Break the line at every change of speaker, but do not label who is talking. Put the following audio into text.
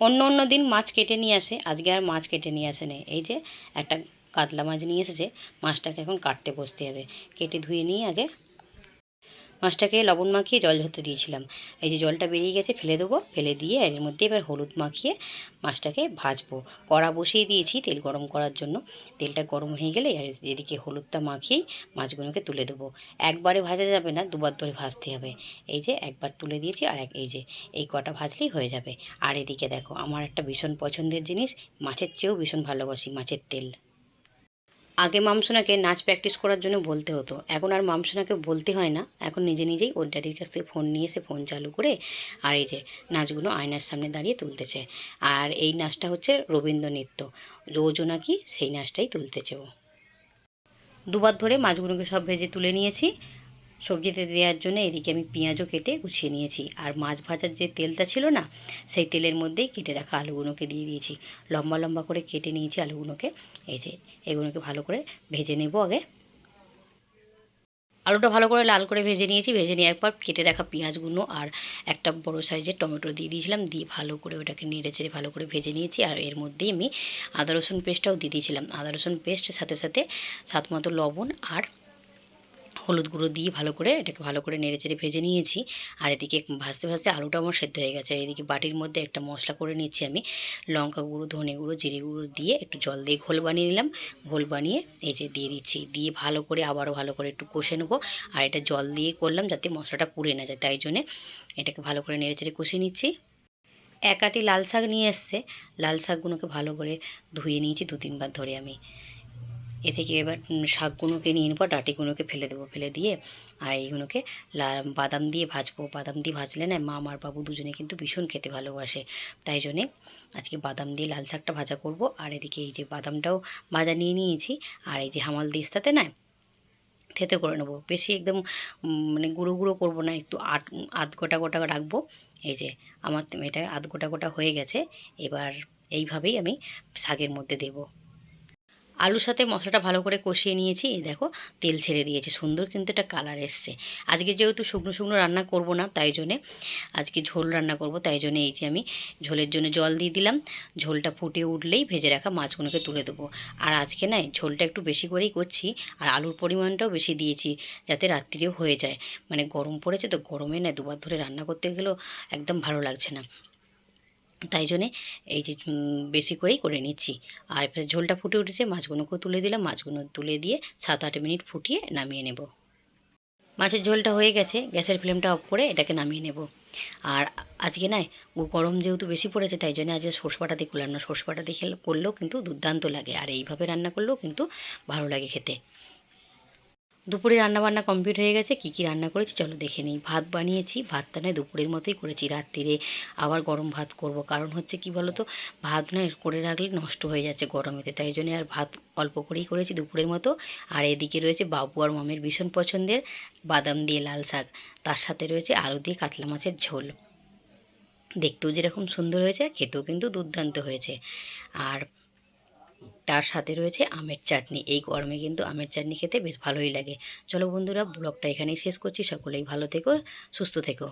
অন্য অন্য দিন মাছ কেটে নিয়ে আসে। আজকে আর মাছ কেটে নিয়ে আসে নেই এই যে একটা কাতলা মাছ নিয়ে এসেছে, মাছটাকে এখন কাটতে বসতে হবে। কেটে ধুয়ে নিয়ে আগে মাছটাকে লবণ মাখিয়ে জল ধরতে দিয়েছিলাম। এই যে জলটা বেরিয়ে গেছে, ফেলে দেবো। ফেলে দিয়ে এর মধ্যে এবার হলুদ মাখিয়ে মাছটাকে ভাজবো। কড়া বসিয়ে দিয়েছি তেল গরম করার জন্য। তেলটা গরম হয়ে গেলে আর এদিকে হলুদটা মাখিয়েই মাছগুলোকে তুলে দেবো। একবারে ভাজা যাবে না, দুবার ধরে ভাজতে হবে। এই যে একবার তুলে দিয়েছি আর এক এই যে, এই কটা ভাজলেই হয়ে যাবে। আর এদিকে দেখো, আমার একটা ভীষণ পছন্দের জিনিস, মাছের চেয়েও ভীষণ ভালোবাসি মাছের তেল। আগে মামসোনাকে নাচ প্র্যাকটিস করার জন্য বলতে হতো। এখন আর মামসোনাকে বলতে হয় না। এখন নিজে নিজেই ওর ড্যাডির কাছ থেকে ফোন নিয়ে এসে ফোন চালু করে আর এই যে নাচগুলো আয়নার সামনে দাঁড়িয়ে তুলতেছে। আর এই নাচটা হচ্ছে রবীন্দ্র নৃত্য। রোজও নাকি সেই নাচটাই তুলতেছে ও। দুবার ধরে মাছগুলোকে সব ভেজে তুলে নিয়েছি। সবজিতে দেওয়ার জন্য এদিকে আমি পেঁয়াজও কেটে গুছিয়ে নিয়েছি। আর মাছ ভাজার যে তেলটা ছিল না, সেই তেলের মধ্যেই কেটে রাখা আলুগুলোকে দিয়ে দিয়েছি। লম্বা লম্বা করে কেটে নিয়েছি আলুগুলোকে। এই যে, এগুলোকে ভালো করে ভেজে নেব আগে। আলুটা ভালো করে লাল করে ভেজে নিয়েছি। ভেজে নেওয়ার পর কেটে রাখা পেঁয়াজগুলো আর একটা বড় সাইজের টমেটো দিয়ে দিয়েছিলাম। দিয়ে ভালো করে ওটাকে নেড়ে চেড়ে ভালো করে ভেজে নিয়েছি। আর এর মধ্যেই আমি আদা রসুন পেস্টটাও দিয়ে দিয়েছিলাম। আদা রসুন পেস্টের সাথে সাথে সাত মতো লবণ আর হলুদ গুঁড়ো দিয়ে ভালো করে এটাকে ভালো করে নেড়ে চেড়ে ভেজে নিয়েছি। আর এদিকে ভাজতে ভাজতে আলুটা আমার সেদ্ধ হয়ে গেছে। আর এদিকে বাটির মধ্যে একটা মশলা করে নিচ্ছি আমি। লঙ্কা গুঁড়ো, ধনে গুঁড়ো, জিরে গুঁড়ো দিয়ে একটু জল দিয়ে ঘোল বানিয়ে নিলাম। ঘোল বানিয়ে এই যে দিয়ে দিচ্ছি। দিয়ে ভালো করে আবারও ভালো করে একটু কষে নেব। আর এটা জল দিয়ে করলাম যাতে মশলাটা পুড়ে না যায়। তাই জন্যে এটাকে ভালো করে নেড়ে চেড়ে কষে নিচ্ছি। এক আটি লাল শাক নিয়ে এসছে। লাল শাকগুলোকে ভালো করে ধুয়ে নিয়েছি দু তিনবার ধরে আমি। এ থেকে এবার শাকগুলোকে নিয়ে নেব, ডাঁটিগুলোকে ফেলে দেবো, ফেলে দিয়ে, আর এইগুলোকে বাদাম দিয়ে ভাজবো। বাদাম দিয়ে ভাজলে না, মা, আমার বাবু দুজনে কিন্তু ভীষণ খেতে ভালোবাসে। তাই জন্যে আজকে বাদাম দিয়ে লাল শাকটা ভাজা করব। আর এদিকে এই যে বাদামটাও ভাজা নিয়ে নিয়েছি, আর এই যে হামাল দিস্তাতে না, থেতে করে নেব। বেশি একদম মানে গুঁড়ো গুঁড়ো করব না, একটু আট, আধ গোটা গোটা রাখব। এই যে আমার, এটা আধ গোটা গোটা হয়ে গেছে, এবার এইভাবেই আমি শাকের মধ্যে দেবো। আলুর সাথে মশলাটা ভালো করে কষিয়ে নিয়েছি। দেখো, তেল ছেড়ে দিয়েছি, সুন্দর কিন্তু একটা কালার এসছে। আজকে যেহেতু শুকনো শুকনো রান্না করব না, তাই জন্যে আজকে ঝোল রান্না করব, তাই জন্য এই যে আমি ঝোলের জন্য জল দিয়ে দিলাম। ঝোলটা ফুটে উঠলেই ভেজে রাখা মাছগুলোকে তুলে দেবো। আর আজকে না ঝোলটা একটু বেশি করেই করছি, আর আলুর পরিমাণটাও বেশি দিয়েছি যাতে রাত্রিরেও হয়ে যায়। মানে গরম পড়েছে তো, গরমে না দুবার ধরে রান্না করতে গেলেও একদম ভালো লাগছে না। তাই জন্যে এই যে বেশি করেই করে নিচ্ছি। আর ঝোলটা ফুটে উঠেছে, মাছগুলোকেও তুলে দিলাম, মাছগুলো তুলে দিয়ে সাত আট মিনিট ফুটিয়ে নামিয়ে নেব। মাছের ঝোলটা হয়ে গেছে, গ্যাসের ফ্লেমটা অফ করে এটাকে নামিয়ে নেব। আর আজকে নয় গরম যেহেতু বেশি পড়েছে, তাই জন্য আজকে সর্ষে দিয়ে করলাম না। সর্ষে দিয়ে করলেও কিন্তু দুর্দান্ত লাগে। আর এইভাবে রান্না করলেও কিন্তু ভালো লাগে খেতে। দুপুরে রান্নাবান্না কমপ্লিট হয়ে গেছে। কী কী রান্না করেছি? চলো দেখে নিই। ভাত বানিয়েছি। ভাতটা নয়, দুপুরের মতোই করেছি। রাত্রিরে আবার গরম ভাত করব। কারণ হচ্ছে কি বলো তো ভাত নয়, করে রাখলে নষ্ট হয়ে যাচ্ছে গরমেতে। তাই জন্য আর ভাত অল্প করেই করেছি দুপুরের মতো। আর এদিকে রয়েছে বাবু আর মামের ভীষণ পছন্দের বাদাম দিয়ে লাল শাক। তার সাথে রয়েছে আলু দিয়ে কাতলা মাছের ঝোল। দেখতেও যেরকম সুন্দর হয়েছে, খেতেও কিন্তু দুর্দান্ত হয়েছে। আর তার সাথে রয়েছে আমের চাটনি। এই গরমে কিন্তু আমের চাটনি খেতে বেশ ভালোই লাগে। চলো বন্ধুরা, ব্লগটা এখানেই শেষ করছি। সকলেই ভালো থেকো, সুস্থ থেকো।